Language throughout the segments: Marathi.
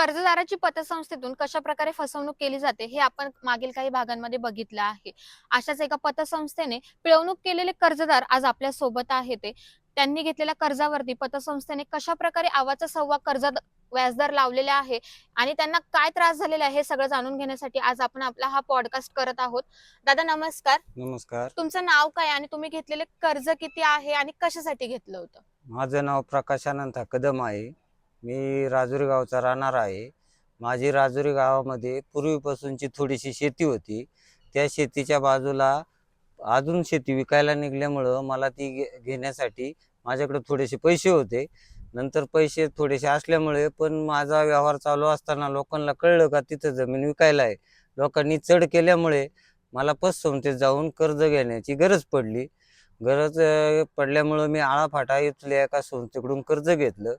कर्जदाराची पतसंस्थेतून कशा प्रकारे फसवणूक केली जाते हे आपण मागील काही भागांमध्ये बघितलं आहे. अशाच एका पतसंस्थेने पिळवणूक केलेले कर्जदार आज आपल्यासोबत आहे ते त्यांनी घेतलेल्या कर्जावरती पतसंस्थेने कशा प्रकारे आवाचा सव्वा कर्ज व्याजदर लावलेला आहे आणि त्यांना काय त्रास झालेला आहे हे सगळं जाणून घेण्यासाठी आज आपण आपला हा पॉडकास्ट करत आहोत. दादा नमस्कार. नमस्कार. तुमचं नाव काय आणि तुम्ही घेतलेले कर्ज किती आहे आणि कशासाठी घेतलं होतं? माझं नाव प्रकाश अनंत कदम आहे. मी राजुरी गावचा राहणार आहे. माझी राजुरी गावामध्ये पूर्वीपासूनची थोडीशी शेती होती. त्या शेतीच्या बाजूला अजून शेती विकायला निघल्यामुळं मला ती घे घेण्यासाठी माझ्याकडे थोडेसे पैसे होते. नंतर पैसे थोडेसे असल्यामुळे पण माझा व्यवहार चालू असताना लोकांना कळलं का तिथं जमीन विकायला आहे. लोकांनी चढ केल्यामुळे मला पतसंस्थेत जाऊन कर्ज घेण्याची गरज पडली. गरज पडल्यामुळं मी आळाफाटा इथल्या एका संस्थेकडून कर्ज घेतलं.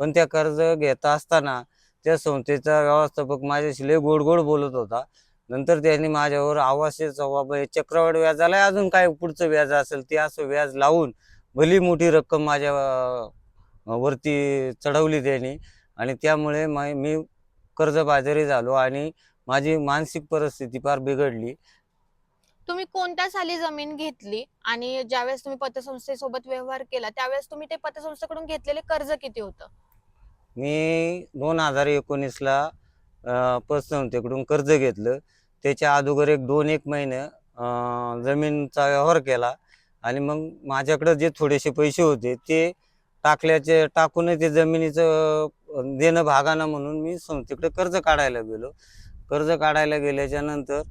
पण त्या कर्ज घेता असताना त्या संस्थेचा व्यवस्थापक माझ्याशी लय गोड गोड बोलत होता. नंतर त्यांनी माझ्यावर आवासेचा बाबा हे म्हणजे चक्रवाढ व्याजाला अजून काय पुढचं व्याज असेल ते असं व्याज लावून भली मोठी रक्कम माझ्या वरती चढवली त्यांनी. आणि त्यामुळे मी कर्जबाजारी झालो आणि माझी मानसिक परिस्थिती फार बिघडली. तुम्ही कोणत्या साली जमीन घेतली आणि ज्यावेळेस तुम्ही पतसंस्थेसोबत व्यवहार केला त्यावेळेस तुम्ही ते पतसंस्थेकडून घेतलेले कर्ज किती होतं? मी दोन हजार एकोणीसला अं, पतसंस्थेकडून कर्ज घेतलं. त्याच्या अगोदर एक दोन एक महिने जमीनचा व्यवहार केला. आणि मग माझ्याकडं जे थोडेसे पैसे होते ते टाकल्याचे टाकून ते जमिनीचं देणं भागाना म्हणून मी संस्थेकडे कर्ज काढायला गेलो. कर्ज काढायला गेल्याच्यानंतर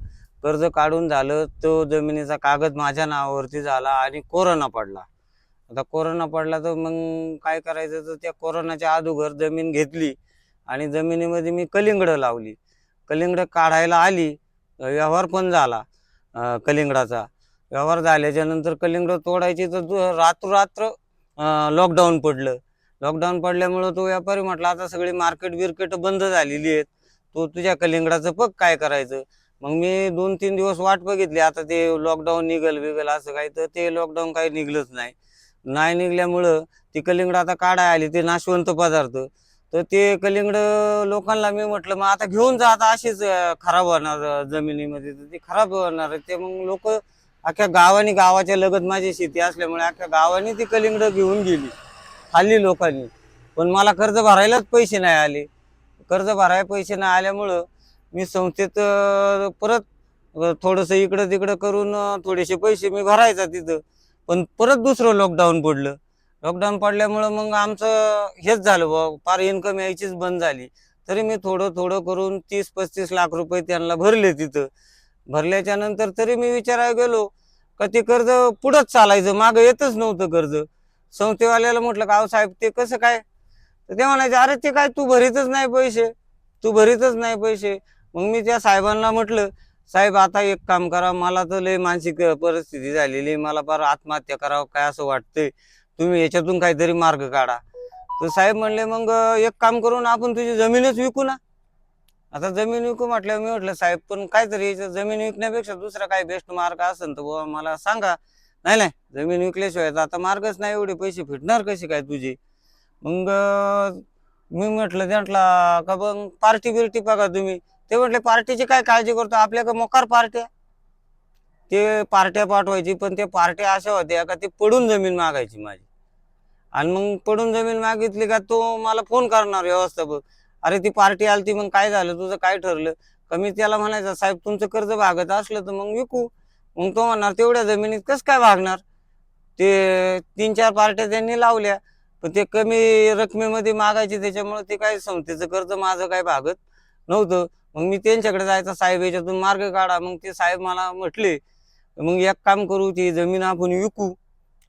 कर्ज काढून झालं तो जमिनीचा कागद माझ्या नावावरती झाला आणि कोरोना पडला. आता कोरोना पडला तर मग काय करायचं? तर त्या कोरोनाच्या अगोदर जमीन घेतली आणि जमिनीमध्ये मी कलिंगडं लावली. कलिंगडं काढायला आली. व्यवहार पण झाला कलिंगडाचा. व्यवहार झाल्याच्यानंतर कलिंगडं तोडायची तर दु- रात्र लॉकडाऊन पडलं. लॉकडाऊन पडल्यामुळं तो व्यापारी म्हटला आता सगळी मार्केट बिर्केट बंद झालेली आहेत. तो तुझ्या कलिंगडाचं पग काय करायचं. मग मी दोन तीन दिवस वाट बघितली. आता ते लॉकडाऊन निघल बिघल असं काही तर ते लॉकडाऊन काही निघलंच नाही. नाही निघल्यामुळं ती कलिंगड आता काढाय आली ते नाशवंत पदार्थ. तर ते कलिंगड लोकांना मी म्हटलं मग आता घेऊन जा आता अशीच खराब होणार जमिनीमध्ये. तर ती खराब होणार ते मग लोक अख्ख्या गावाने गावाच्या लगत माझी शेती असल्यामुळे अख्ख्या गावाने ती कलिंगड घेऊन गेली खाल्ली लोकांनी. पण मला कर्ज भरायलाच पैसे नाही आले. कर्ज भरायला पैसे नाही आल्यामुळं मी संस्थेत परत थोडंसं इकडं तिकडं करून थोडेसे पैसे मी भरायचा तिथं. पण परत दुसरं लॉकडाऊन पडलं. लॉकडाऊन पडल्यामुळं मग आमचं हेच झालं बुवा फार इन्कम यायचीच बंद झाली. तरी मी थोडं थोडं करून तीस पस्तीस लाख रुपये त्यांना भरले तिथं. भरल्याच्या नंतर तरी मी विचारायला गेलो का ते कर्ज पुढंच चालायचं मागं येतच नव्हतं कर्ज. संस्थेवाल्याला म्हटलं का अहो साहेब ते कसं काय? तर ते म्हणायचे अरे ते काय तू भरीतच नाही पैसे. तू भरीतच नाही पैसे. मग मी त्या साहेबांना म्हटलं साहेब आता एक काम करा मला तर लय मानसिक परिस्थिती झालेली मला फार आत्महत्या करावं काय असं वाटतंय. तुम्ही याच्यातून काहीतरी मार्ग काढा. तर साहेब म्हणले मग एक काम करून आपण तुझी जमीनच विकू ना. आता जमीन विकू म्हटलं मी म्हटलं साहेब पण काहीतरी जमीन विकण्यापेक्षा दुसरा काही बेस्ट मार्ग असेल तर बुवा मला सांगा. नाही नाही जमीन विकल्याशिवाय तर आता मार्गच नाही एवढे पैसे फिटणार कसे काय तुझे? मग मी म्हटलं त्यांटला का मग पार्टी बिर्टी बघा तुम्ही. ते म्हटले पार्टीची काय काळजी करतो? आपल्याकडे मोकार पार्ट्या ते पार्ट्या पाठवायची पण ते पार्ट्या अशा होत्या का ते पडून जमीन मागायची माझी. आणि मग पडून जमीन मागितली का तो मला फोन करणार व्यवस्थापक. अरे ती पार्टी आलती मग काय झालं? तुझं काय ठरलं? कमी त्याला म्हणायचं साहेब तुमचं कर्ज भागत असलं तर मग विकू. मग तो म्हणणार तेवढ्या जमिनीत कसं काय भागणार? ते तीन चार पार्ट्या त्यांनी लावल्या पण ते कमी रकमेमध्ये मागायचे त्याच्यामुळे ते काय संस्थेचं कर्ज माझं काय भागत नव्हतं. मग मी त्यांच्याकडे जायचा साहेब याच्यातून मार्ग काढा. मग ते साहेब मला म्हटले मग एक काम करू ती जमीन आपण विकू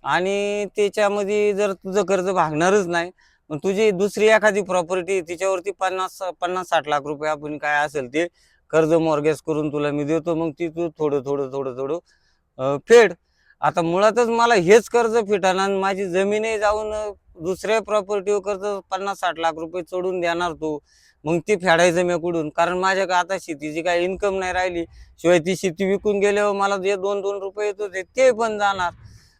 आणि त्याच्यामध्ये जर तुझं कर्ज भागणारच नाही मग तुझी दुसरी एखादी प्रॉपर्टी तिच्यावरती पन्नास पन्नास साठ लाख रुपये आपण काय असेल ते कर्ज मॉर्गेज करून तुला मी देतो. मग ती तू थोडं थोडं थोडं थोडं फेड. आता मुळातच मला हेच कर्ज फिटाना आणि माझी जमीनही जाऊन दुसऱ्या प्रॉपर्टीवर कर्ज पन्नास साठ लाख रुपये चढून देणार तू. मग ती फेडायचं मी कुठून? कारण माझ्या आता शेतीची काही इन्कम नाही राहिली. शिवाय ती शेती विकून गेल्यावर मला जे दोन दोन रुपये येत होते ते पण जाणार.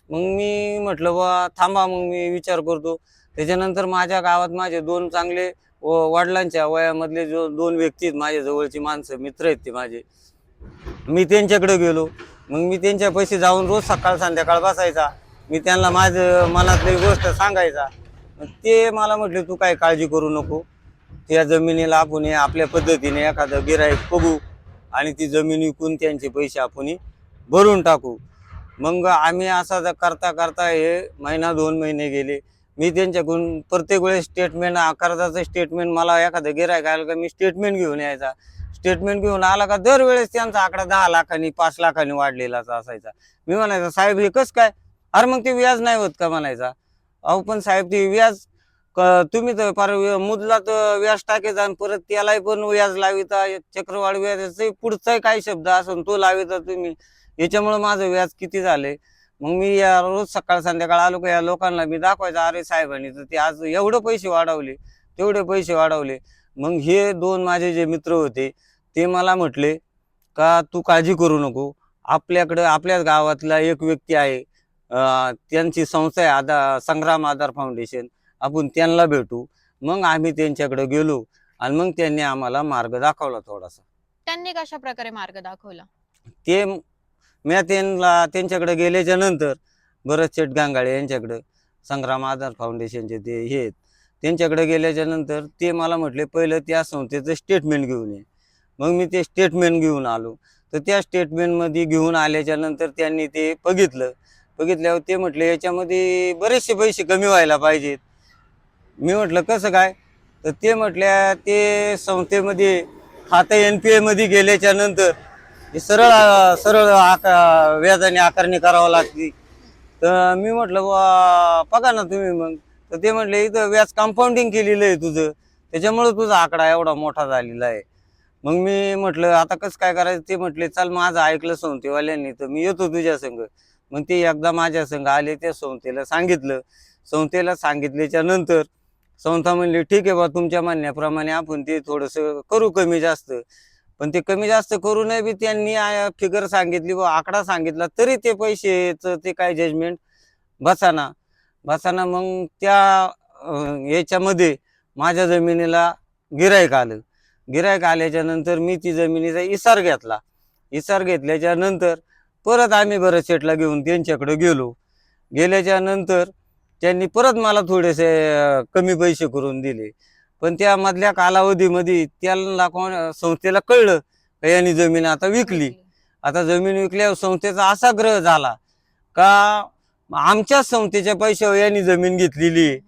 मग मी म्हटलं बा थांबा मग मी विचार करतो. त्याच्यानंतर माझ्या गावात माझे दोन चांगले व- वडिलांच्या वयामधले जो दोन व्यक्ती आहेत माझ्या जवळची माणसं मित्र आहेत ते माझे. मी त्यांच्याकडे गेलो. मग मी त्यांच्या पैसे जाऊन रोज सकाळ संध्याकाळ बसायचा. मी त्यांना माझं मनातली गोष्ट सांगायचा. मग ते मला म्हटले तू काय काळजी करू नको. त्या जमिनीला आपण हे आपल्या पद्धतीने एखादं गिराईक बघू आणि ती जमीन विकून त्यांचे पैसे आपण भरून टाकू. मग आम्ही असा करता करता हे महिना दोन महिने गेले. मी त्यांच्याकडून प्रत्येक वेळेस स्टेटमेंट कर्जाचं स्टेटमेंट मला एखादं गिरायक आलं का मी स्टेटमेंट घेऊन यायचा. स्टेटमेंट घेऊन आला का दरवेळेस त्यांचा आकडा दहा लाखांनी पाच लाखांनी वाढलेलाच असायचा. मी म्हणायचा साहेब हे कसं काय? अरे मग ते व्याज नाही होत का? म्हणायचा. अहो पण साहेब ते व्याज तुम्ही तर फार मुदलात तर व्याज टाकायचा आणि परत त्यालाही पण व्याज लाविता. चक्रवाढ व्याज पुढचाही काय शब्द असून तो लाविता तुम्ही. याच्यामुळे माझं व्याज किती झाले मग मी या रोज सकाळ संध्याकाळ आलो का या लोकांना मी दाखवायचं अरे साहेबांनी तर ते आज एवढं पैसे वाढवले तेवढे पैसे वाढवले. मग हे दोन माझे जे मित्र होते ते मला म्हटले का तू काळजी करू नको. आपल्याकडं आपल्याच गावातला एक व्यक्ती आहे त्यांची संस्था आहे आधार संग्राम आधार फाउंडेशन. आपण त्यांना भेटू. मग आम्ही त्यांच्याकडे गेलो आणि मग त्यांनी आम्हाला मार्ग दाखवला थोडासा. त्यांनी कशा प्रकारे मार्ग दाखवला? ते मी त्यांना त्यांच्याकडे गेल्याच्यानंतर भरत शेठ गांगाळे यांच्याकडं संग्राम आधार फाउंडेशनचे ते हे आहेत. त्यांच्याकडे गेल्याच्यानंतर ते मला म्हटले पहिलं त्या संस्थेचं स्टेटमेंट घेऊन ये. मग मी ते स्टेटमेंट घेऊन आलो. तर त्या स्टेटमेंटमध्ये घेऊन आल्याच्यानंतर त्यांनी ते बघितलं. बघितल्यावर ते म्हटले याच्यामध्ये बरेचसे पैसे कमी व्हायला पाहिजेत. मी म्हटलं कसं काय? तर ते म्हटल्या ते संस्थेमध्ये आता एन पी एमध्ये गेल्याच्यानंतर हे सरळ सरळ आका व्याजाने आकारणी करावं लागते. तर मी म्हटलं बा बघा ना तुम्ही मग. तर ते म्हटले इथं व्याज कंपाऊंडिंग केलेलं आहे तुझं. त्याच्यामुळं तुझा आकडा एवढा मोठा झालेला आहे. मग मी म्हटलं आता कसं काय करायचं? ते म्हटले चल माझं ऐकलं संस्थेवाल्यांनी तर मी येतो तुझ्या संग मग ते एकदा माझ्या संग आले त्या संस्थेला सांगितलं. संस्थेला सांगितल्याच्या नंतर संस्था म्हणली ठीक आहे बा तुमच्या म्हणण्याप्रमाणे आपण ते थोडंसं करू कमी जास्त. पण ते कमी जास्त करू नये बी त्यांनी फिगर सांगितली व आकडा सांगितला तरी ते पैसेचं ते काय जजमेंट बसाना बसाना मग त्या याच्यामध्ये माझ्या जमिनीला गिरायक आलं. गिरायक आल्याच्यानंतर मी ती जमिनीचा इसार घेतला. इसार घेतल्याच्या नंतर परत आम्ही बरं सेटला घेऊन त्यांच्याकडे गेलो. गेल्याच्यानंतर त्यांनी परत मला थोडेसे कमी पैसे करून दिले. पण त्या मधल्या कालावधीमध्ये त्याला कोण संस्थेला कळलं का यांनी जमीन आता विकली. आता जमीन विकल्यावर संस्थेचा असा ग्रह झाला का आमच्याच संस्थेच्या पैशावर यांनी जमीन घेतलेली.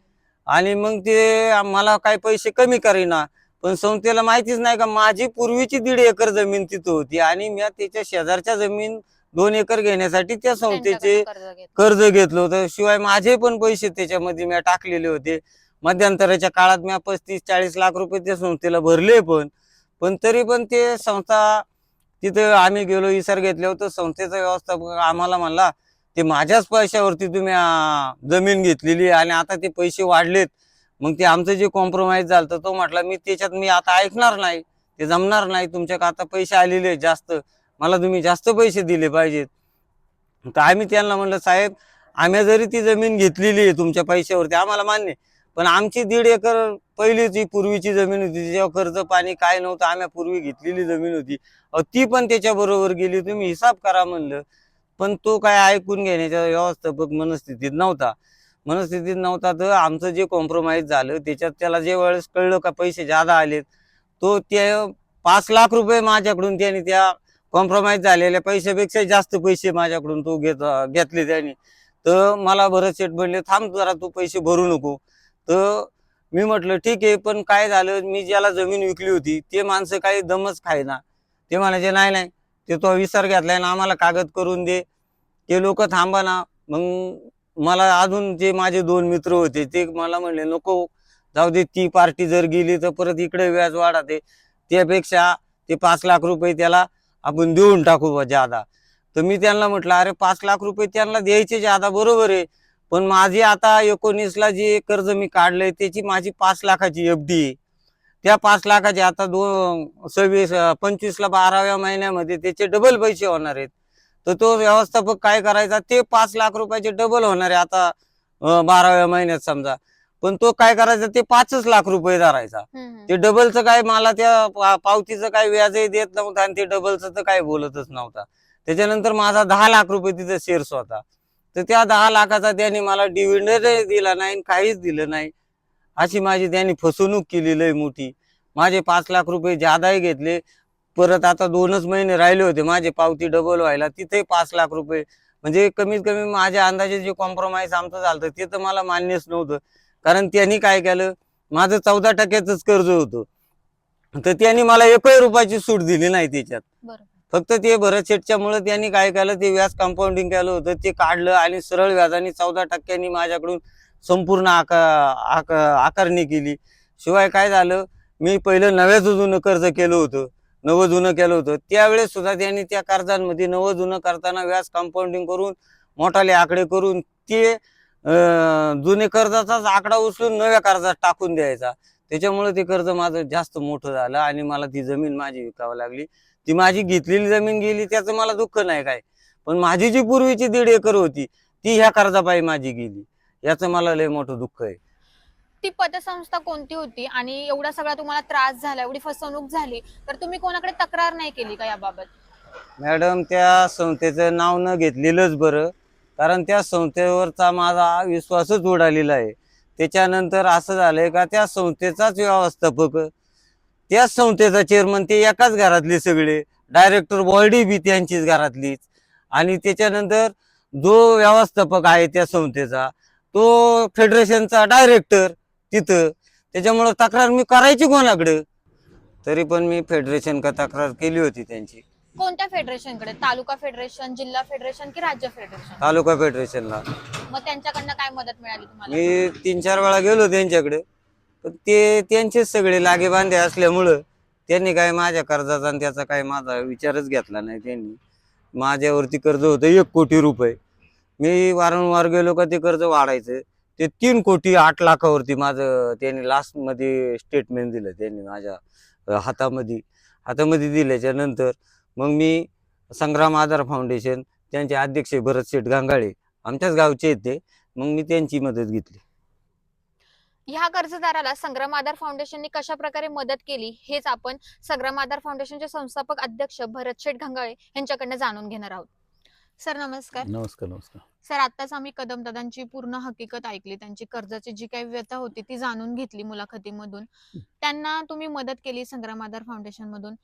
आणि मग ते मला काय पैसे कमी करेना. पण संस्थेला माहितीच नाही का माझी पूर्वीची दीड एकर जमीन तिथं होती आणि मी त्याच्या शेजारच्या जमीन दोन एकर घेण्यासाठी त्या संस्थेचे कर्ज घेतलं. होतं. शिवाय माझे पण पैसे त्याच्यामध्ये मी टाकलेले होते. मध्यंतराच्या काळात मी पस्तीस चाळीस लाख रुपये त्या संस्थेला भरले पण पण तरी पण ते संस्था तिथं आम्ही गेलो इसार घेतले होतं. संस्थेचा व्यवस्थापक आम्हाला म्हणला ते माझ्याच पैशावरती तुम्ही जमीन घेतलेली आणि आता ते पैसे वाढलेत. मग ते आमचं जे कॉम्प्रोमाइज झालं तो म्हटला मी त्याच्यात मी आता ऐकणार नाही. ते जमणार नाही. तुमच्याकडे आता पैसे आलेले आहेत जास्त. मला तुम्ही जास्त पैसे दिले पाहिजेत. तर आम्ही त्यांना म्हणलं साहेब आम्ही जरी ती जमीन घेतलेली आहे तुमच्या पैशावरती आम्हाला मान्य आहे. पण आमची दीड एकर पहिली जी पूर्वीची जमीन होती. तिच्यावर कर्ज पाणी काय नव्हतं आम्ही पूर्वी घेतलेली जमीन होती. ती पण त्याच्याबरोबर गेली तुम्ही हिसाब करा म्हणलं. पण तो काय ऐकून घेण्याच्या व्यवस्थापक मनस्थितीत नव्हता. मनस्थितीत नव्हता तर आमचं जे कॉम्प्रोमाइज झालं त्याच्यात त्याला जे वेळेस कळलं का पैसे जादा आलेत तो ते पाच लाख रुपये माझ्याकडून त्याने त्या कॉम्प्रोमाइज झालेल्या पैशापेक्षा जास्त पैसे माझ्याकडून तो घेत घेतले त्याने. तर मला भरत शेठ म्हणले थांब जरा तू पैसे भरू नको. तर मी म्हटलं ठीक आहे पण काय झालं मी ज्याला जमीन विकली होती ते माणसं काही दमच खायना ते म्हणायचे नाही नाही ते तो विसर घेतलाय ना आम्हाला कागद करून दे. ते लोक थांबा ना. मग मला अजून जे माझे दोन मित्र होते ते मला म्हणले नको जाऊ दे ती पार्टी जर गेली तर परत इकडे व्याज वाढते त्यापेक्षा ते पाच लाख रुपये त्याला आपण देऊन टाकू बा जादा. तर मी त्यांना म्हटलं अरे पाच लाख रुपये त्यांना द्यायचे जादा बरोबर आहे. पण माझी आता एकोणीसला जे कर्ज मी काढलंय त्याची माझी पाच लाखाची एफ डी त्या पाच लाखाची आता दोन सव्वीस पंचवीसला बाराव्या महिन्यामध्ये त्याचे डबल पैसे होणार आहेत. तर तो व्यवस्थापक काय करायचा ते पाच लाख रुपयाचे डबल होणार आहे आता बाराव्या महिन्यात समजा. पण तो काय करायचा ते पाचच लाख रुपये धरायचा. ते डबलचं काय मला त्या पावतीचं काय व्याजही देत नव्हतं आणि ते डबलचं तर काय बोलतच नव्हता. त्याच्यानंतर माझा दहा लाख रुपये तिथं शेअर्स होता. तर त्या दहा लाखाचा त्यांनी मला डिव्हिडंड दिला नाही आणि काहीच दिलं नाही. अशी माझी त्यांनी फसवणूक केलेली आहे मोठी. माझे पाच लाख रुपये जादाही घेतले. परत आता दोनच महिने राहिले होते माझे पावती डबल व्हायला. तिथे पाच लाख रुपये. म्हणजे कमीत कमी माझ्या अंदाजे जे कॉम्प्रोमाइज आमचं झालं ते तर मला मान्यच नव्हतं. कारण त्यांनी काय केलं? माझं चौदा टक्क्याचंच कर्ज होतं. तर त्यांनी मला एकही रुपयाची सूट दिली नाही त्याच्यात फक्त ते भरत शेटच्यामुळे त्यांनी काय केलं? ते व्याज कंपाऊंडिंग केलं होतं. ते काढलं आणि सरळ व्याजाने चौदा टक्क्यांनी माझ्याकडून संपूर्ण आका आक आकारणी केली. शिवाय काय झालं? मी पहिलं नव्या जुनं कर्ज केलं होतं. नवं जुनं केलं होतं. त्यावेळेस सुद्धा त्यांनी त्या कर्जांमध्ये नवं जुनं करताना व्याज कंपाऊंडिंग करून मोठाले आकडे करून ते जुने कर्जाचाच आकडा उचलून नव्या कर्जात टाकून द्यायचा. त्याच्यामुळे ते कर्ज माझं जास्त मोठं झालं आणि मला ती जमीन माझी विकावं लागली. ती माझी घेतलेली जमीन गेली त्याचं मला दुःख नाही काय. पण माझी जी पूर्वीची दीड एकर होती ती ह्या कर्जापायी माझी गेली. याचं मला लय मोठं दुःख आहे. ती पतसंस्था कोणती होती? आणि एवढा सगळा तुम्हाला त्रास झाला एवढी फसवणूक झाली तर तुम्ही कोणाकडे तक्रार नाही केली का याबाबत? मॅडम त्या संस्थेचं नाव न घेतलेलंच बरं. कारण त्या संस्थेवरचा माझा विश्वासच उडालेला आहे. त्याच्यानंतर असं झालंय का त्या संस्थेचाच व्यवस्थापक त्याच संस्थेचा चेअरमन ते एकाच घरातले सगळे. डायरेक्टर बॉडी बी त्यांचीच घरातलीच. आणि त्याच्यानंतर जो व्यवस्थापक आहे त्या संस्थेचा तो फेडरेशनचा डायरेक्टर तिथं. त्याच्यामुळं तक्रार मी करायची कोणाकडं? तरी पण मी फेडरेशन का तक्रार केली होती त्यांची. कोणत्या फेडरेशनकडे तालुका फेडरेशन जिल्हा फेडरेशन की राज्य फेडरेशन तालुका फेडरेशनला मग त्यांच्याकडनं काय मदत मिळाली तुम्हाला? मी तीन चार वेळा गेलो त्यांच्याकडे. पण ते त्यांचेच सगळे लागे बांधे असल्यामुळं त्यांनी काय माझ्या कर्जाचा आणि त्याचा काय माझा विचारच घेतला नाही त्यांनी. माझ्यावरती कर्ज होतं एक कोटी रुपये. मी वारंवार गेलो का ते कर्ज वाढायचं. ते तीन कोटी आठ लाखावरती माझं त्यांनी लास्टमध्ये स्टेटमेंट दिलं त्यांनी माझ्या अं, हातामध्ये. हातामध्ये दिल्याच्या नंतर मग मी संग्राम आधार फाउंडेशन त्यांचे अध्यक्ष भरत शेठ गांगाळे आमच्याच गावचे आहेत ते मग मी त्यांची मदत घेतली. ह्या कर्जदाराला संग्राम आधार फाउंडेशनने कशा प्रकारे मदत केली हेच आपण संग्राम आधार फाउंडेशनचे संस्थापक अध्यक्ष भरत शेठ घंगाळे यांच्याकडनं जाणून घेणार आहोत. सर नमस्कार. नमस्कार नमस्कार. सर आताच आम्ही कदम दादांची पूर्ण हकीकत ऐकली त्यांची कर्जाची जी काही व्यथा होती ती जाणून घेतली मुलाखतीमधून. त्यांना तुम्ही मदत केली संग्राम आधार फाउंडेशन मधून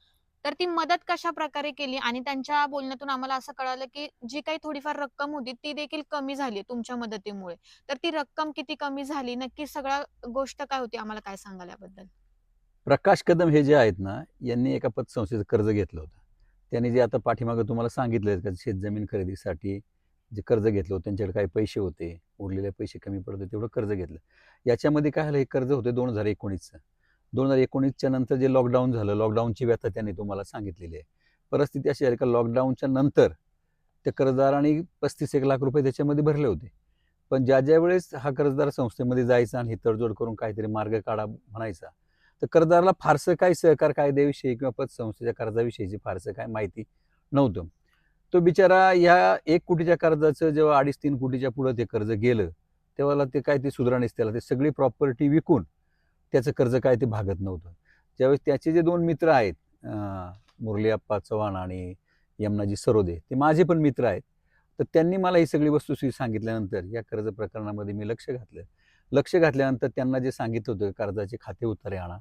तर ती मदत कशा प्रकारे केली? आणि त्यांच्या बोलण्यातून आम्हाला असं कळालं की जी काही थोडीफार रक्कम होती ती देखील कमी झाली तुमच्या मदतीमुळे. तर ती रक्कम किती कमी झाली? नक्की सगळ्या गोष्ट काय होती? आम्हाला काय सांगाल याबद्दल? प्रकाश कदम हे जे आहेत ना यांनी एका पतसंस्थेचं कर्ज घेतलं होतं. त्यांनी जे आता पाठीमागं तुम्हाला सांगितलं का शेतजमीन खरेदीसाठी जे कर्ज घेतलं होतं त्यांच्याकडे काही पैसे होते उरलेले पैसे कमी पडत होते तेवढं कर्ज घेतलं. याच्यामध्ये काय झालं? हे कर्ज होते दोन हजार एकोणीसचं. दोन हजार एकोणीसच्या नंतर जे लॉकडाऊन झालं लॉकडाऊनची व्यथा त्यांनी तुम्हाला सांगितलेली आहे. परिस्थिती अशी आहे का लॉकडाऊनच्या नंतर त्या कर्जदारांनी पस्तीस एक लाख रुपये त्याच्यामध्ये भरले होते. पण ज्या ज्या वेळेस हा कर्जदार संस्थेमध्ये जायचा आणि ही तडजोड करून काहीतरी मार्ग काढा म्हणायचा तर कर्जदाराला फारसं काही सहकार कायद्याविषयी किंवा पतसंस्थेच्या कर्जाविषयीची फारसं काय माहिती नव्हतं. तो बिचारा ह्या एक कोटीच्या कर्जाचं जेव्हा अडीच तीन कोटीच्या पुढं ते कर्ज गेलं तेव्हा ते काय ते सुधारणेस त्याला ते सगळी प्रॉपर्टी विकून त्याचं कर्ज काय ते भागत नव्हतं. ज्यावेळेस त्याचे जे दोन मित्र आहेत मुरली अप्पा चव्हाण आणि यमुनाजी सरोदे ते माझे पण मित्र आहेत. तर त्यांनी मला ही सगळी वस्तुस्थिती सांगितल्यानंतर या कर्ज प्रकरणामध्ये मी लक्ष घातलं. लक्ष घातल्यानंतर त्यांना जे सांगितलं होतं कर्जाचे खाते उतारे आणा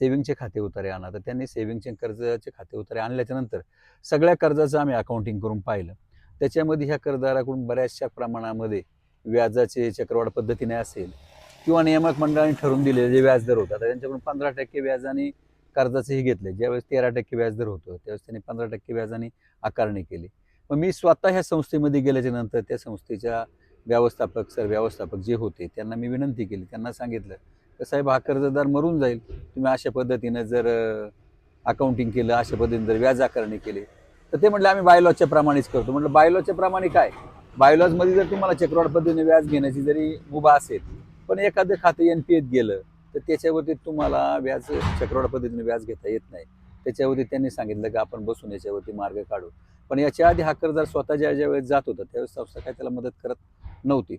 सेव्हिंगचे खाते उतारे आणा तर त्यांनी सेव्हिंगचे कर्जाचे खाते उतारे आणल्याच्या नंतर सगळ्या कर्जाचं आम्ही अकाउंटिंग करून पाहिलं. त्याच्यामध्ये ह्या कर्जदाराकडून बऱ्याचशा प्रमाणामध्ये व्याजाचे चक्रवाढ पद्धतीने असेल किंवा नियामक मंडळाने ठरवून दिलेले जे व्याजदर होता त्यांच्याकडून पंधरा टक्के व्याजाने कर्जाचेही घेतले. ज्यावेळेस तेरा टक्के व्याजदर होतं त्यावेळेस त्यांनी पंधरा टक्के व्याजाने आकारणी केली. मग मी स्वतः ह्या संस्थेमध्ये गेल्याच्यानंतर त्या संस्थेच्या व्यवस्थापक सर व्यवस्थापक जे होते त्यांना मी विनंती केली. त्यांना सांगितलं की साहेब हा कर्जदार मरून जाईल. तुम्ही अशा पद्धतीनं जर अकाउंटिंग केलं अशा पद्धतीने जर व्याज आकारणी केली. तर ते म्हटलं आम्ही बायलॉजच्या प्रमाणेच करतो. म्हटलं बायलॉजच्या प्रमाणे काय? बायलॉजमध्ये जर तुम्हाला चक्रवाढ पद्धतीने व्याज घेण्याची जरी मुभा असेल पण एखादं खातं एन पी एत गेलं तर त्याच्यावरती तुम्हाला व्याज चक्रवाढ पद्धतीने व्याज घेता येत नाही. त्याच्यावरती त्यांनी सांगितलं की आपण बसून याच्यावरती मार्ग काढू. पण याच्या आधी हा कर्जदार स्वतः ज्या ज्या वेळेस जात होता त्यावेळेस संस्था काय त्याला मदत करत नव्हती.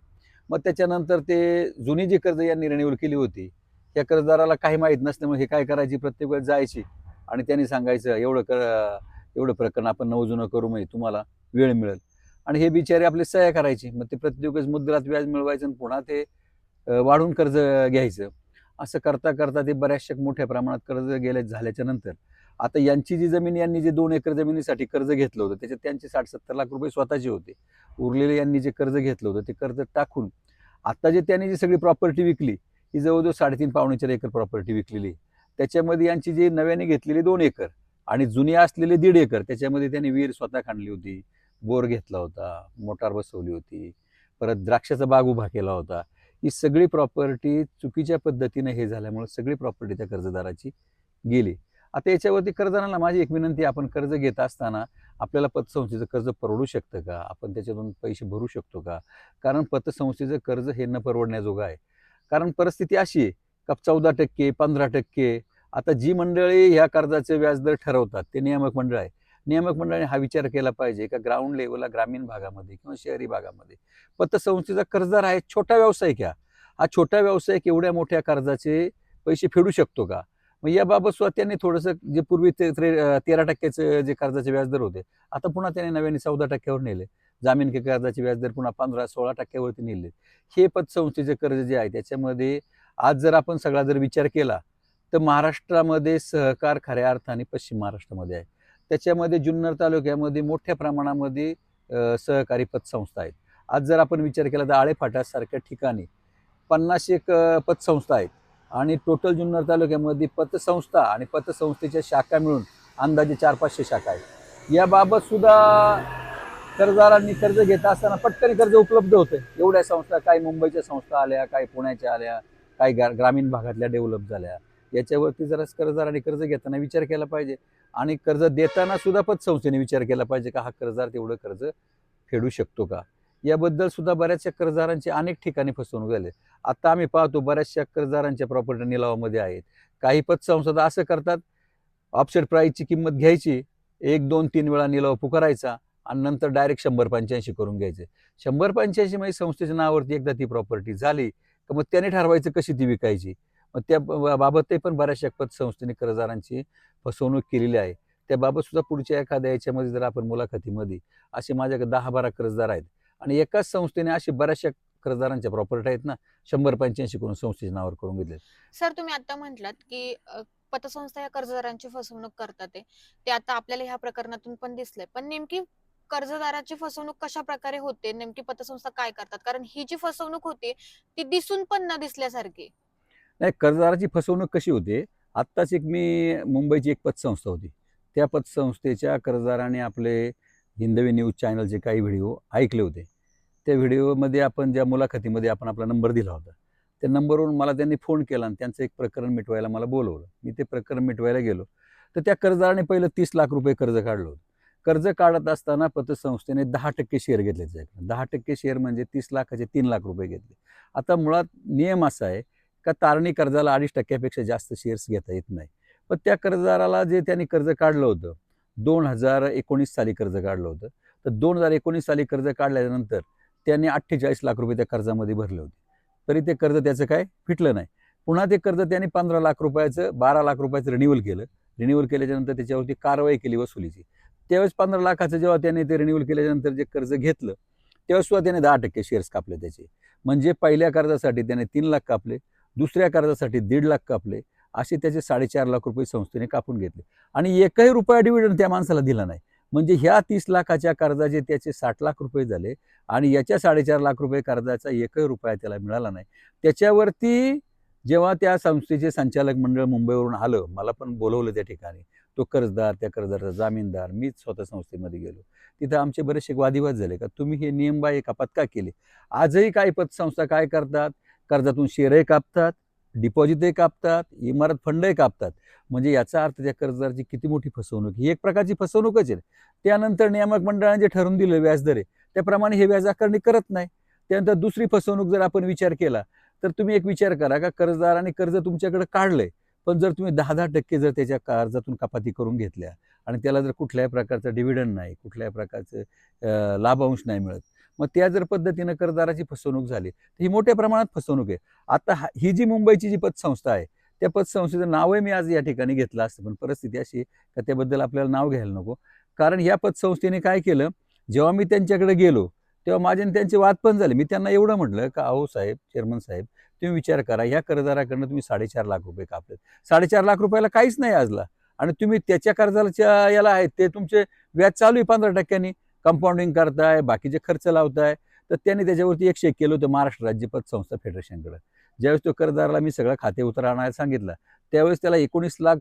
मग त्याच्यानंतर ते जुनी जी कर्ज यांनी रिन्युअल केली होती त्या कर्जदाराला काही माहीत नसल्यामुळे हे काय करायची प्रत्येक वेळेस जायची आणि त्यांनी सांगायचं एवढं कर एवढं प्रकरण आपण नवजुनं करू म्हणजे तुम्हाला वेळ मिळेल. आणि हे बिचारे आपले सह्या करायची. मग ते प्रत्येक वेळेस मुद्रात व्याज मिळवायचं आणि पुन्हा ते वाढून कर्ज घ्यायचं. असं करता करता ते बऱ्याचशा मोठ्या प्रमाणात कर्ज गेले झाल्याच्यानंतर. आता यांची जी जमीन यांनी जे दोन एकर जमिनीसाठी कर्ज घेतलं होतं त्याच्यात त्यांचे साठ सत्तर लाख रुपये स्वतःचे होते. उरलेले यांनी जे कर्ज घेतलं होतं ते कर्ज टाकून आता जे त्यांनी जी सगळी प्रॉपर्टी विकली ही जवळजवळ साडेतीन पावणे चार एकर प्रॉपर्टी विकलेली त्याच्यामध्ये यांची जी नव्याने घेतलेली दोन एकर आणि जुनी असलेले दीड एकर त्याच्यामध्ये त्यांनी विहीर स्वतः खाणली होती बोर घेतला होता मोटार बसवली होती परत द्राक्षाचा बाग उभा केला होता. ही सगळी प्रॉपर्टी चुकीच्या पद्धतीने हे झाल्यामुळे सगळी प्रॉपर्टी त्या कर्जदाराची गेली. आता याच्यावरती कर्जदाराला माझी एक विनंती आपण कर्ज घेत असताना आपल्याला पतसंस्थेचं कर्ज परवडू शकतं का? आपण त्याच्यातून पैसे भरू शकतो का? कारण पतसंस्थेचं कर्ज हे न परवडण्याजोगं आहे. कारण परिस्थिती अशी आहे का चौदा टक्के पंधरा टक्के आता जी मंडळी ह्या कर्जाचे व्याजदर ठरवतात ते नियामक मंडळ आहे. नियामक मंडळाने हा विचार केला पाहिजे का ग्राउंड लेवलला ग्रामीण भागामध्ये किंवा शहरी भागामध्ये. पतसंस्थेचा कर्जदार आहे छोटा व्यावसायिक आहे हा छोटा व्यावसायिक एवढ्या मोठ्या कर्जाचे पैसे फेडू शकतो का? मग याबाबत सुद्धा त्यांनी थोडंसं जे पूर्वी ते त्रे- तेरा टक्क्याचं जे कर्जाचे व्याजदर होते आता पुन्हा त्याने नव्याने चौदा टक्क्यावर नेले. जामीन के कर्जाचे व्याजदर पुन्हा पंधरा सोळा टक्क्यावरती नेले. हे पतसंस्थेचे कर्ज जे आहे त्याच्यामध्ये आज जर आपण सगळा जर विचार केला तर महाराष्ट्रामध्ये सहकार खऱ्या अर्थाने पश्चिम महाराष्ट्रामध्ये आहे. त्याच्यामध्ये जुन्नर तालुक्यामध्ये मोठ्या प्रमाणामध्ये सहकारी पतसंस्था आहेत. आज जर आपण विचार केला तर आळेफाटासारख्या ठिकाणी पन्नास एक पतसंस्था आहेत. आणि टोटल जुन्नर तालुक्यामध्ये पतसंस्था आणि पतसंस्थेच्या शाखा मिळून अंदाजे चार पाचशे शाखा आहेत. याबाबत सुद्धा कर्जदारांनी कर्ज घेत असताना पटकन कर्ज उपलब्ध होते एवढ्या संस्था काही मुंबईच्या संस्था आल्या काही पुण्याच्या आल्या काही गा- ग्रामीण भागातल्या डेव्हलप झाल्या. याच्यावरती जरा कर्जदारांनी कर्ज घेताना विचार केला पाहिजे. आणि कर्ज देताना सुद्धा पतसंस्थेने विचार केला पाहिजे का हा कर्जदार तेवढं कर्ज फेडू शकतो का? याबद्दल सुद्धा बऱ्याचशा कर्जदारांची अनेक ठिकाणी फसवणूक झाली. आता आम्ही पाहतो बऱ्याचशा कर्जदारांच्या प्रॉपर्टी निलावामध्ये आहेत. काही पतसंस्था असं करतात ऑफसेट प्राईजची किंमत घ्यायची एक दोन तीन वेळा निलाव पुकारायचा आणि नंतर डायरेक्ट शंभर पंच्याऐंशी करून घ्यायचे. शंभर पंच्याऐंशी म्हणजे संस्थेच्या नावावरती एकदा ती प्रॉपर्टी झाली तर मग त्याने ठरवायचं कशी ती विकायची? मग त्या बाबतही पण बऱ्याचशा पतसंस्थेने कर्जदारांची फसवणूक केलेली आहे. त्याबाबत सुद्धा पुढच्या एखाद्या याच्यामध्ये जर आपण मुलाखतीमध्ये असे माझ्याकडे दहा बारा कर्जदार आहेत आणि एकाच संस्थेने असे बऱ्याचशा कर्जदारांच्या प्रॉपर्टी आहेत ना शंभर पंच्याऐंशी करून संस्थेच्या नावावर करून घेतले सर तुम्ही आता म्हटलात की पतसंस्था या कर्जदारांची फसवणूक करतात आहे. ते आता आपल्याला ह्या प्रकरणातून पण दिसलंय. पण नेमकी कर्जदाराची फसवणूक कशा प्रकारे होते? नेमकी पतसंस्था काय करतात? कारण ही जी फसवणूक होते ती दिसून पण न दिसल्यासारखी. नाही कर्जदाराची फसवणूक कशी होते? आत्ताच एक मी मुंबईची एक पतसंस्था होती. त्या पतसंस्थेच्या कर्जदाराने आपले हिंदवी न्यूज चॅनलचे काही व्हिडिओ ऐकले होते. त्या व्हिडिओमध्ये आपण ज्या मुलाखतीमध्ये आपण आपला नंबर दिला होता त्या नंबरवरून मला त्यांनी फोन केला आणि त्यांचं एक प्रकरण मिटवायला मला बोलवलं. मी ते प्रकरण मिटवायला गेलो. तर त्या कर्जदाराने पहिलं तीस लाख रुपये कर्ज काढलं होतं. कर्ज काढत असताना पतसंस्थेने दहा टक्के शेअर घेतले त्याच्याकडे. दहा टक्के शेअर म्हणजे तीस लाखाचे तीन लाख रुपये घेतले. आता मुळात नियम असा आहे का तारणी कर्जाला अडीच टक्क्यापेक्षा जास्त शेअर्स घेता येत नाही. पण त्या कर्जदाराला जे त्यांनी कर्ज काढलं होतं दोन हजार एकोणीस साली कर्ज काढलं होतं. तर दोन हजार एकोणीस साली कर्ज काढल्यानंतर त्यांनी अठ्ठेचाळीस लाख रुपये त्या कर्जामध्ये भरले होते. तरी ते कर्ज त्याचं काय? फिटलं नाही. पुन्हा ते कर्ज त्यांनी पंधरा लाख रुपयाचं बारा लाख रुपयाचं रिन्युअल केलं. रिन्युअल केल्याच्यानंतर त्याच्यावरती कारवाई केली वसुलीची. त्यावेळेस पंधरा लाखाचं जेव्हा त्याने ते रिन्युअल केल्याच्यानंतर जे कर्ज घेतलं तेव्हा सुद्धा त्याने दहा टक्के शेअर्स कापले त्याचे. म्हणजे पहिल्या कर्जासाठी त्याने तीन लाख कापले. दुसऱ्या कर्जासाठी दीड लाख कापले. असे त्याचे साडेचार लाख रुपये संस्थेने कापून घेतले. आणि एकही रुपया डिव्हिडंड त्या माणसाला दिला नाही. म्हणजे ह्या तीस लाखाच्या कर्जाचे त्याचे साठ लाख रुपये झाले आणि याच्या साडेचार लाख रुपये कर्जाचा एकही रुपया त्याला मिळाला नाही. त्याच्यावरती जेव्हा त्या संस्थेचे संचालक मंडळ मुंबईवरून आलं मला पण बोलवलं त्या ठिकाणी तो कर्जदार त्या कर्जदाराचा जामीनदार मीच स्वतः संस्थेमध्ये गेलो. तिथं आमचे बरेचसे वादिवाद झाले का? तुम्ही हे नियमबाह्य कपात का केले? आजही काही पतसंस्था काय करतात? कर्जातून शेअरही कापतात डिपॉझिटही कापतात इमारत फंडही कापतात. म्हणजे याचा अर्थ त्या कर्जदाराची किती मोठी फसवणूक ही एक प्रकारची फसवणूकच आहे. त्यानंतर नियामक मंडळाने जे ठरवून दिलं व्याजदर आहे त्याप्रमाणे हे व्याज आकारणी करत नाही. त्यानंतर दुसरी फसवणूक जर आपण विचार केला तर तुम्ही एक विचार करा का कर्जदाराने कर्ज तुमच्याकडे काढलंय पण जर तुम्ही दहा दहा टक्के जर त्याच्या कर्जातून कपाती करून घेतल्या आणि त्याला जर कुठल्याही प्रकारचं डिव्हिडंड नाही कुठल्याही प्रकारचं लाभांश नाही मिळत मग त्या जर पद्धतीनं कर्जदाराची फसवणूक झाली तर ही मोठ्या प्रमाणात फसवणूक आहे. आता हा- ही जी मुंबईची जी पतसंस्था आहे त्या पतसंस्थेचं नावही मी आज या ठिकाणी घेतलं असतं पण परिस्थिती अशी का त्याबद्दल आपल्याला नाव घ्यायला नको. कारण ह्या पतसंस्थेने काय केलं जेव्हा मी त्यांच्याकडे गेलो तेव्हा माझे त्यांची त्यांचे वाद पण झाले. मी त्यांना एवढं म्हटलं का अहो साहेब चेअरमन साहेब तुम्ही विचार करा ह्या कर्जदाराकडनं तुम्ही साडेचार लाख रुपये कापले साडेचार लाख रुपयाला काहीच नाही आजला. आणि तुम्ही त्याच्या कर्जाच्या याला आहेत ते तुमचे व्याज चालू आहे पंधरा टक्क्यांनी. कंपाऊंडिंग करताय बाकीचे खर्च लावताय तर त्यांनी त्याच्यावरती एक चेक केलं होतं महाराष्ट्र राज्य पतसंस्था फेडरेशनकडं ज्यावेळेस तो कर्जदाराला मी सगळं खाते उतर आणायला सांगितलं त्यावेळेस त्याला एकोणीस लाख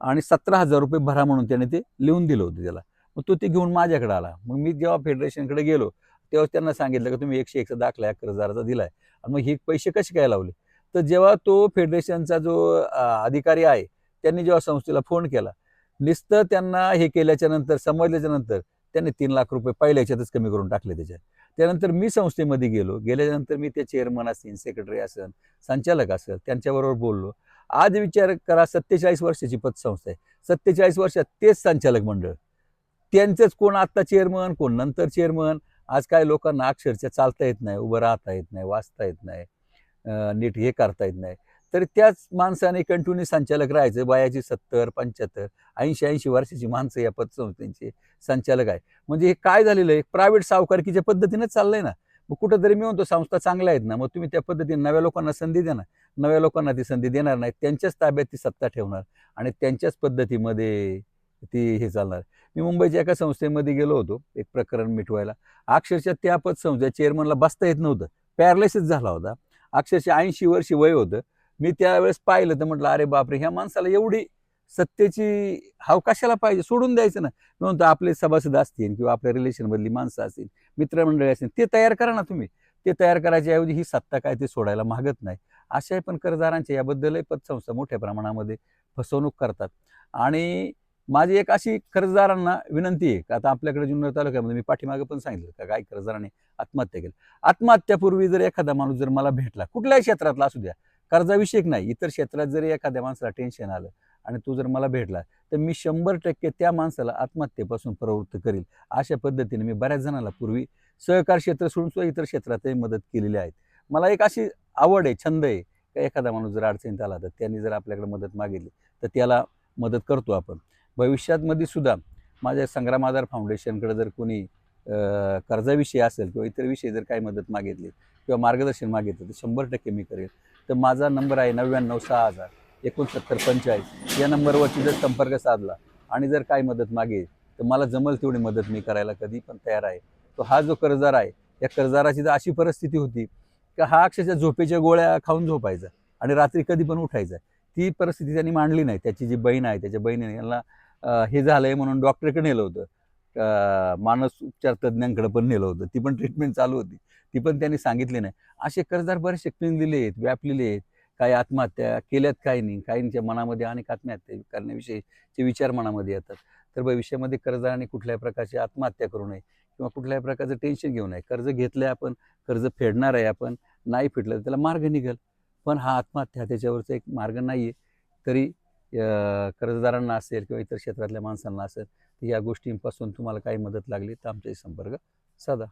आणि सतरा हजार रुपये भरा म्हणून त्याने ते लिहून दिलं होतं त्याला. मग तो ते घेऊन माझ्याकडे आला. मग मी जेव्हा फेडरेशनकडे गेलो तेव्हा त्यांना सांगितलं की तुम्ही एकशे एकचा दाखला या कर्जदाराचा दिला आहे आणि मग हे पैसे कसे काय लावले? तर जेव्हा तो फेडरेशनचा जो अधिकारी आहे त्यांनी जेव्हा संस्थेला फोन केला नुसतं त्यांना हे केल्याच्यानंतर समजल्याच्या नंतर त्यांनी तीन लाख रुपये पहिल्या याच्यातच कमी करून टाकले त्याच्यात. त्यानंतर मी संस्थेमध्ये गेलो. गेल्यानंतर मी त्या चेअरमन असेल सेक्रेटरी असेल संचालक असेल त्यांच्याबरोबर बोललो. आज विचार करा सत्तेचाळीस वर्षाची पतसंस्था आहे. सत्तेचाळीस वर्षात तेच संचालक मंडळ. त्यांचंच कोण आत्ता चेअरमन कोण नंतर चेअरमन आज काय लोकांना अक्षरशः चालता येत नाही उभं राहता येत नाही वाचता येत नाही नीट हे करता येत नाही. तर त्याच माणसाने कंटिन्यू संचालक राहायचं. वयाची सत्तर पंच्याहत्तर ऐंशी ऐंशी वर्षाची माणसं या पतसंस्थेचे संचालक आहे म्हणजे हे काय झालेलं आहे? प्रायव्हेट सावकारकीच्या पद्धतीनेच चाललंय ना. मग कुठंतरी मी म्हणतो संस्था चांगल्या आहेत ना. मग तुम्ही त्या पद्धतीने नव्या लोकांना संधी देणार नव्या लोकांना ती संधी देणार नाही त्यांच्याच ताब्यात ती सत्ता ठेवणार आणि त्यांच्याच पद्धतीमध्ये ती हे चालणार. मी मुंबईच्या एका संस्थेमध्ये गेलो होतो एक प्रकरण मिटवायला. अक्षरशः त्या पतसंस्थेच्या चेअरमनला बसता येत नव्हतं. पॅरलायसिस झाला होता. अक्षरशः ऐंशी वर्षी वय होतं. मी त्यावेळेस पाहिलं तर म्हटलं अरे बापरे ह्या माणसाला एवढी सत्तेची हाव कशाला पाहिजे? सोडून द्यायचं ना. मी म्हणतो आपले सभासद असतील किंवा आपल्या रिलेशनमधली माणसं असतील मित्रमंडळी असतील ते तयार करा ना तुम्ही. ते तयार करायच्या ऐवजी ही सत्ता काय ते सोडायला मागत नाही. अशा पण कर्जदारांच्या याबद्दलही पतसंस्था मोठ्या प्रमाणामध्ये फसवणूक करतात. आणि माझी एक अशी कर्जदारांना विनंती आहे का आता आपल्याकडे जुन्नर तालुक्यामध्ये मी पाठीमागं पण सांगितलं का काही कर्जदारांनी आत्महत्या केली. आत्महत्यापूर्वी जर एखादा माणूस जर मला भेटला कुठल्याही क्षेत्रातला असू द्या कर्जाविषयक नाही इतर क्षेत्रात जरी एखाद्या माणसाला टेन्शन आलं आणि तो जर मला भेटला तर मी शंभर टक्के त्या माणसाला आत्महत्येपासून प्रवृत्त करील. अशा पद्धतीने मी बऱ्याच जणांना पूर्वी सहकार क्षेत्र सोडून सुद्धा इतर क्षेत्रातही मदत केलेली आहे. मला एक अशी आवड आहे छंद आहे का एखादा माणूस जर अडचणीत आला तर त्यांनी जर आपल्याकडे मदत मागितली तर त्याला मदत करतो आपण. भविष्यातमध्ये सुद्धा माझ्या संग्राम आधार फाउंडेशनकडे जर कोणी कर्जाविषयी असेल किंवा इतर विषयी जर काही मदत मागितली किंवा मार्गदर्शन मागितलं तर शंभर टक्के मी करेल. तर माझा नंबर आहे नव्याण्णव सहा हजार एकोणसत्तर पंचेचाळीस. या नंबरवरती जर संपर्क साधला आणि जर काही मदत मागेल तर मला जमल तेवढी मदत मी करायला कधी पण तयार आहे. तो हा जो कर्जदार आहे या कर्जदाराची जर अशी परिस्थिती होती का हा अक्षरशः झोपेच्या गोळ्या खाऊन झोपायचा आणि रात्री कधी पण उठायचा. ती परिस्थिती त्यांनी मांडली नाही. त्याची जी बहीण आहे त्याच्या बहिणीने यांना हे झालं आहे म्हणून डॉक्टरकडे नेलं होतं. मानस उपचार तज्ज्ञांकडे पण नेलं होतं. ती पण ट्रीटमेंट चालू होती. ती पण त्यांनी सांगितली नाही. असे कर्जदार बरेचसे पिंजलेले आहेत व्यापलेले आहेत. काही आत्महत्या केल्यात काही नाही. काहींच्या मनामध्ये अनेक आत्महत्या करण्याविषयीचे विचार मनामध्ये येतात. तर भविष्यामध्ये कर्जदारांनी कुठल्याही प्रकारची आत्महत्या करू नये किंवा कुठल्याही प्रकारचं टेन्शन घेऊ नये. कर्ज घेतलं आहे आपण कर्ज फेडणार आहे आपण नाही फेडलं तर त्याला मार्ग निघेल. पण हा आत्महत्या त्याच्यावरचा एक मार्ग नाही आहे तरी कर्जदारांना असेल किंवा इतर क्षेत्रातल्या माणसांना असेल या गोष्टींपासून तुम्हाला काही मदत लागली तर आमच्याही संपर्क साधा.